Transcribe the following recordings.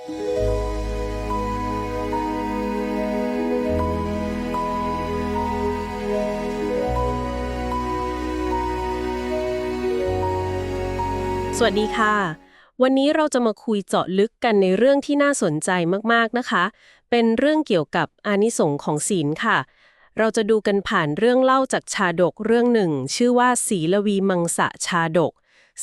สวัสดีค่ะ วันนี้เราจะมาคุยเจาะลึกกันในเรื่องที่น่าสนใจมากๆนะคะ เป็นเรื่องเกี่ยวกับอานิสงส์ของศีลค่ะ เราจะดูกันผ่านเรื่องเล่าจากชาดกเรื่องหนึ่ง ชื่อว่าศีลวีมังสะชาดก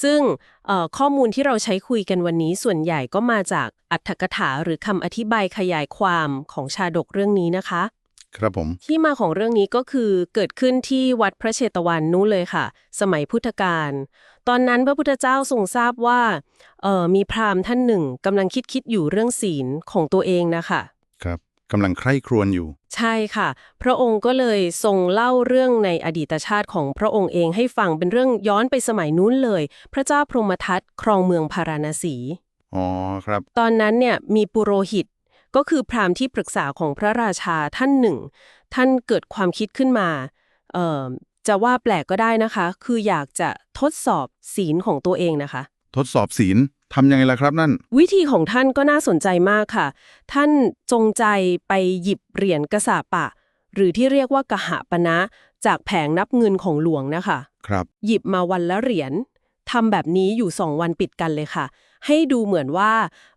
ซึ่งเอ่อข้อมูลที่เราใช้คุยกันวันนี้ส่วนใหญ่ก็มาจากอัตถกถาหรือคำอธิบายขยายความของชาดกเรื่องนี้นะคะ ครับผม ที่มาของเรื่องนี้ก็คือเกิดขึ้นที่วัดพระเชตวันนู้นเลยค่ะ สมัยพุทธกาลตอนนั้นพระพุทธเจ้าทรงทราบว่าเอ่อมีพราหมณ์ท่านหนึ่งกำลังคิดคิดอยู่เรื่องศีลของตัวเองนะคะครับ กำลังใคร่ครวญอยู่ ใช่ค่ะ พระองค์ก็เลยทรงเล่าเรื่องในอดีตชาติของพระองค์เองให้ฟังเป็นเรื่องย้อนไปสมัยนู้นเลย พระเจ้าพรหมทัตครองเมืองพาราณสี อ๋อครับ ตอนนั้นเนี่ยมีปุโรหิต ก็คือพราหมณ์ที่ปรึกษาของพระราชาท่านหนึ่ง ท่านเกิดความคิดขึ้นมาเอ่อจะว่าแปลกก็ได้นะคะ คืออยากจะทดสอบศีลของตัวเองนะคะ ทดสอบศีล ทำยังไงล่ะครับนั่น วิธีของท่านก็น่าสนใจมากค่ะ ท่านจงใจไปหยิบเหรียญกษาปะ หรือที่เรียกว่ากหะปณะจากแผงนับเงินของหลวงนะคะ ครับ หยิบมาวันละเหรียญทำแบบนี้อยู่สองวันปิดกันเลยค่ะ ให้ดูเหมือนว่า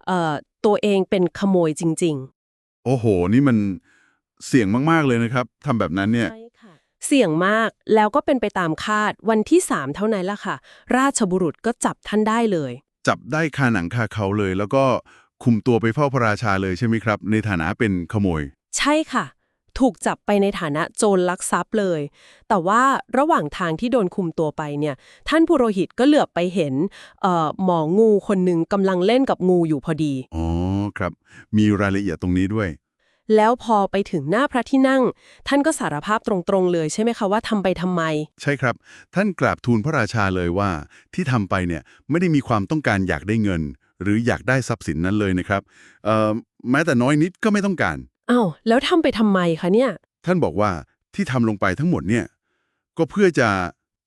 เอ่อตัวเองเป็นขโมยจริงๆโอ้โห นี่มันเสี่ยงมากๆเลยนะครับทำแบบนั้นเนี่ย ใช่ค่ะ เสี่ยงมากแล้วก็เป็นไปตามคาดวันที่ 3 เท่านั้นละค่ะ ราชบุรุษก็จับท่านได้เลย จับได้คาหนังคาเขาเลย แล้วก็คุมตัวไปเฝ้าพระราชาเลยใช่ไหมครับ ในฐานะเป็นขโมย ใช่ค่ะ ถูกจับไปในฐานะโจรลักทรัพย์เลย แต่ว่าระหว่างทางที่โดนคุมตัวไปเนี่ย ท่านปุโรหิตก็เหลือบไปเห็นเอ่อหมองูคนหนึ่งกำลังเล่นกับงูอยู่พอดี อ๋อครับ มีรายละเอียดตรงนี้ด้วย แล้วพอไปถึงหน้าพระที่นั่ง ท่านก็สารภาพตรงๆเลยใช่ไหมคะว่าทำไปทำไม ใช่ครับ ท่านกราบทูลพระราชาเลยว่า ที่ทำไปเนี่ยไม่ได้มีความต้องการอยากได้เงิน หรืออยากได้ทรัพย์สินนั้นเลยนะครับเอ่อแม้แต่น้อยนิดก็ไม่ต้องการ อ้าว แล้วทำไปทำไมคะเนี่ย ท่านบอกว่าที่ทำลงไปทั้งหมดเนี่ยก็เพื่อจะ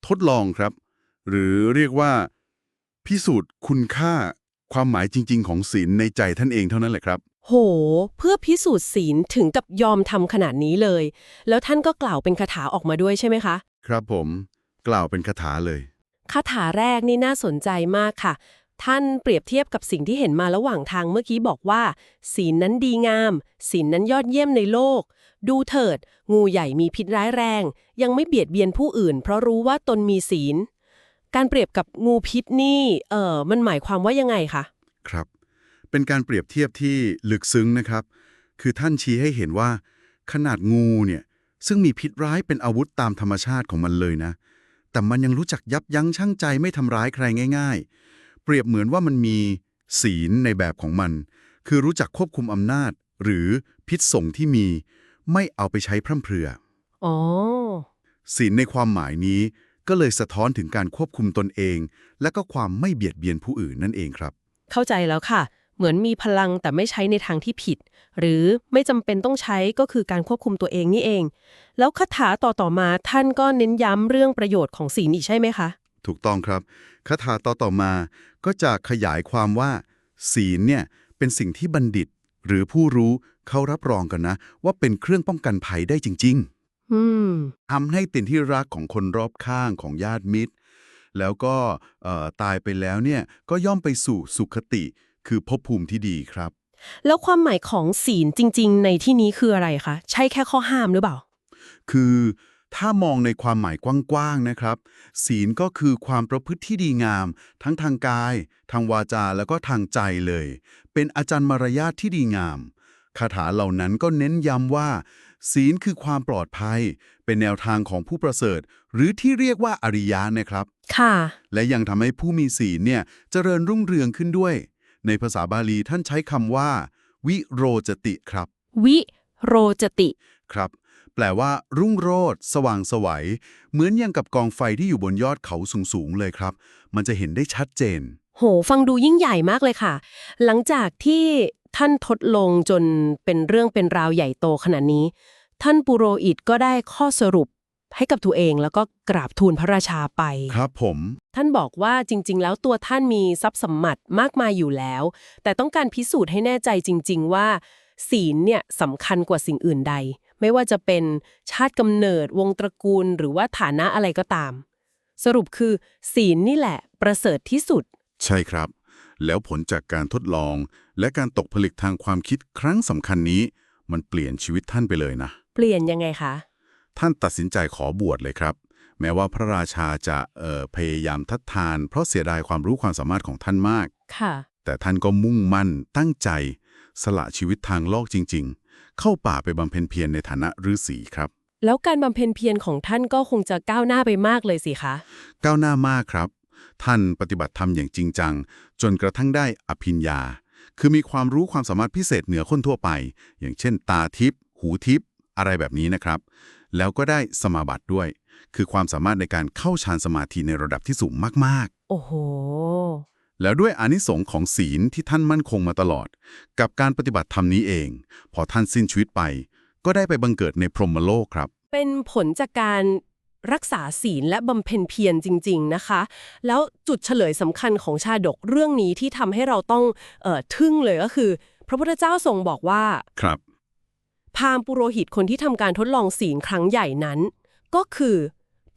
ทดลองครับ หรือเรียกว่า พิสูจน์คุณค่าความหมายจริง ๆ ของศีลในใจท่านเองเท่านั้นแหละครับ โห เพื่อพิสูจน์ศีลถึงกับยอมทำขนาดนี้เลย แล้วท่านก็กล่าวเป็นคาถาออกมาด้วยใช่ไหมคะ ครับผม กล่าวเป็นคาถาเลย คาถาแรกนี่น่าสนใจมากค่ะ ท่านเปรียบเทียบกับสิ่งที่เห็นมาระหว่างทางเมื่อกี้บอกว่า ศีลนั้นดีงาม ศีลนั้นยอดเยี่ยมในโลก ดูเถิด งูใหญ่มีพิษร้ายแรง ยังไม่เบียดเบียนผู้อื่น เพราะรู้ว่าตนมีศีล การเปรียบกับงูพิษนี่ เออมันหมายความว่ายังไงคะ ครับ เป็นการเปรียบเทียบที่ลึกซึ้งนะครับ คือท่านชี้ให้เห็นว่า ขนาดงูเนี่ยซึ่งมีพิษร้ายเป็นอาวุธตามธรรมชาติของมันเลยนะ แต่มันยังรู้จักยับยั้งชั่งใจไม่ทำร้ายใครง่าย ๆ เปรียบเหมือนว่ามันมีศีลในแบบของมัน คือรู้จักควบคุมอำนาจ หรือพิษสงที่มี ไม่เอาไปใช้พร่ำเพรื่ออ๋อศีลในความหมายนี้ก็เลยสะท้อนถึงการควบคุมตนเอง และก็ความไม่เบียดเบียนผู้อื่นนั่นเองครับ เข้าใจแล้วค่ะ เหมือนมีพลังแต่ไม่ใช้ในทางที่ผิด หรือไม่จำเป็นต้องใช้ก็คือการควบคุมตัวเองนี่เอง แล้วคาถาต่อต่อๆมาท่านก็เน้นย้ำเรื่องประโยชน์ของศีลอีกใช่ไหมคะ ถูกต้องครับคาถาต่อต่อมาก็จะขยายความว่า ศีลเนี่ยเป็นสิ่งที่บัณฑิต หรือผู้รู้เขารับรองกันนะ ว่าเป็นเครื่องป้องกันภัยได้จริงอืมๆทำให้เป็นที่รักของคนรอบข้างของญาติมิตร แล้วก็เอ่อตายไปแล้วเนี่ยก็ย่อมไปสู่สุขติ คือภพภูมิที่ดีครับ แล้วความหมายของศีลจริง ๆ ในที่นี้คืออะไรคะ ใช่แค่ข้อห้ามหรือเปล่า คือถ้ามองในความหมายกว้างๆนะครับ ศีลก็คือความประพฤติที่ดีงาม ทั้งทางกาย ทางวาจาแล้วก็ทางใจเลย เป็นอาจารย์มารยาทที่ดีงามคาถาเหล่านั้นก็เน้นย้ำว่า ศีลคือความปลอดภัย เป็นแนวทางของผู้ประเสริฐ หรือที่เรียกว่าอริยะนะครับ ค่ะ และยังทำให้ผู้มีศีลเนี่ยเจริญรุ่งเรืองขึ้นด้วย ในภาษาบาลีท่านใช้คำว่า วิโรจติครับ วิโรจติ ครับ แปลว่า รุ่งโรจน์สว่างไสวัย เหมือนอย่างกับกองไฟที่อยู่บนยอดเขาสูงๆเลยครับ มันจะเห็นได้ชัดเจน โห ฟังดูยิ่งใหญ่มากเลยค่ะ หลังจากที่ท่านทดลงจนเป็นเรื่องเป็นราวใหญ่โตขนาดนี้ ท่านปุโรหิตก็ได้ข้อสรุป ให้กับตัวเองแล้วก็กราบทูลพระราชาไป ครับผม ท่านบอกว่าจริง ๆ แล้วตัวท่านมีทรัพย์สมบัติมากมายอยู่แล้ว แต่ต้องการพิสูจน์ให้แน่ใจจริง ๆ ว่า ศีลเนี่ยสำคัญกว่าสิ่งอื่นใด ไม่ว่าจะเป็นชาติกำเนิดวงตระกูล หรือว่าฐานะอะไรก็ตาม สรุปคือ ศีลนี่แหละ ประเสริฐที่สุด ใช่ครับ แล้วผลจากการทดลอง และการตกผลึกทางความคิดครั้งสำคัญนี้ มันเปลี่ยนชีวิตท่านไปเลยนะ เปลี่ยนยังไงคะ ท่านตัดสินใจขอบวชเลยครับ แม้ว่าพระราชาจะเอ่อพยายามทัดทาน เพราะเสียดายความรู้ความสามารถของท่านมากค่ะแต่ท่านก็มุ่งมั่นตั้งใจ สละชีวิตทางโลกจริง ๆ เข้าป่าไปบำเพ็ญเพียรในฐานะฤาษีครับ แล้วการบำเพ็ญเพียรของท่านก็คงจะก้าวหน้าไปมากเลยสิคะ ก้าวหน้ามากครับ ท่านปฏิบัติธรรมอย่างจริงจัง จนกระทั่งได้อภิญญา คือมีความรู้ความสามารถพิเศษเหนือคนทั่วไป อย่างเช่น ตาทิพย์หูทิพย์อะไรแบบนี้นะครับ แล้วก็ได้สมาบัติด้วย คือความสามารถในการเข้าฌานสมาธิในระดับที่สูงมากโอ้โหๆแล้วด้วยอานิสงส์ของศีลที่ท่านมั่นคงมาตลอด กับการปฏิบัติธรรมนี้เอง พอท่านสิ้นชีวิตไป ก็ได้ไปบังเกิดในพรหมโลกครับ เป็นผลจากการรักษาศีลและบำเพ็ญเพียรจริง ๆ นะคะ แล้วจุดเฉลยสำคัญของชาดกเรื่องนี้ที่ทำให้เราต้องเอ่อทึ่งเลยก็คือ พระพุทธเจ้าทรงบอกว่า ครับ พราหมณ์ปุโรหิตคนที่ทำการทดลองศีลครั้งใหญ่นั้น ก็คือ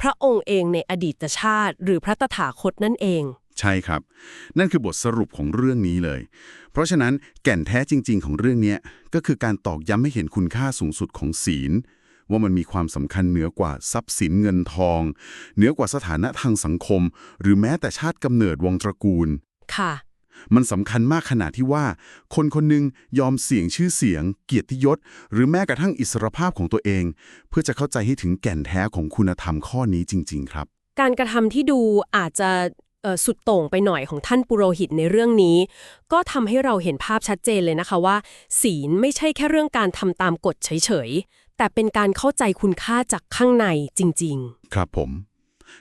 พระองค์เองในอดีตชาติ หรือพระตถาคตนั่นเอง ใช่ครับ นั่นคือบทสรุปของเรื่องนี้เลย เพราะฉะนั้นแก่นแท้จริง ๆ ของเรื่องเนี้ยก็คือการตอกย้ำให้เห็นคุณค่าสูงสุดของศีล ว่ามันมีความสำคัญเหนือกว่าทรัพย์สินเงินทอง เหนือกว่าสถานะทางสังคม หรือแม้แต่ชาติกำเนิดวงตระกูลค่ะ มันสำคัญมากขนาดที่ว่า คนคนหนึ่งยอมเสี่ยงชื่อเสียง เกียรติยศ หรือแม้กระทั่งอิสรภาพของตัวเอง เพื่อจะเข้าใจให้ถึงแก่นแท้ของคุณธรรมข้อนี้จริง ๆ ครับ การกระทำที่ดูอาจจะเอ่อสุดโต่งไปหน่อยของท่านปุโรหิตในเรื่องนี้ ก็ทำให้เราเห็นภาพชัดเจนเลยนะคะว่า ศีลไม่ใช่แค่เรื่องการทำตามกฎเฉยๆแต่เป็นการเข้าใจคุณค่าจากข้างในจริงครับผม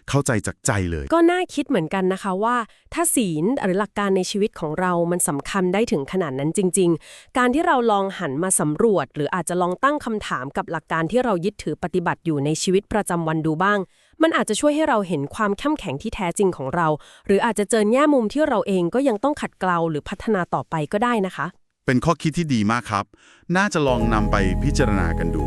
เข้าใจจากใจเลยๆก็น่าคิดเหมือนกันนะคะว่า ถ้าศีลหรือหลักการในชีวิตของเรามันสำคัญได้ถึงขนาดนั้นจริง ๆ การที่เราลองหันมาสำรวจ หรืออาจจะลองตั้งคำถามกับหลักการที่เรายึดถือปฏิบัติอยู่ในชีวิตประจำวันดูบ้าง มันอาจจะช่วยให้เราเห็นความเข้มแข็งที่แท้จริงของเรา หรืออาจจะเจอแง่มุมที่เราเองก็ยังต้องขัดเกลาหรือพัฒนาต่อไปก็ได้นะคะ เป็นข้อคิดที่ดีมากครับ น่าจะลองนำไปพิจารณากันดู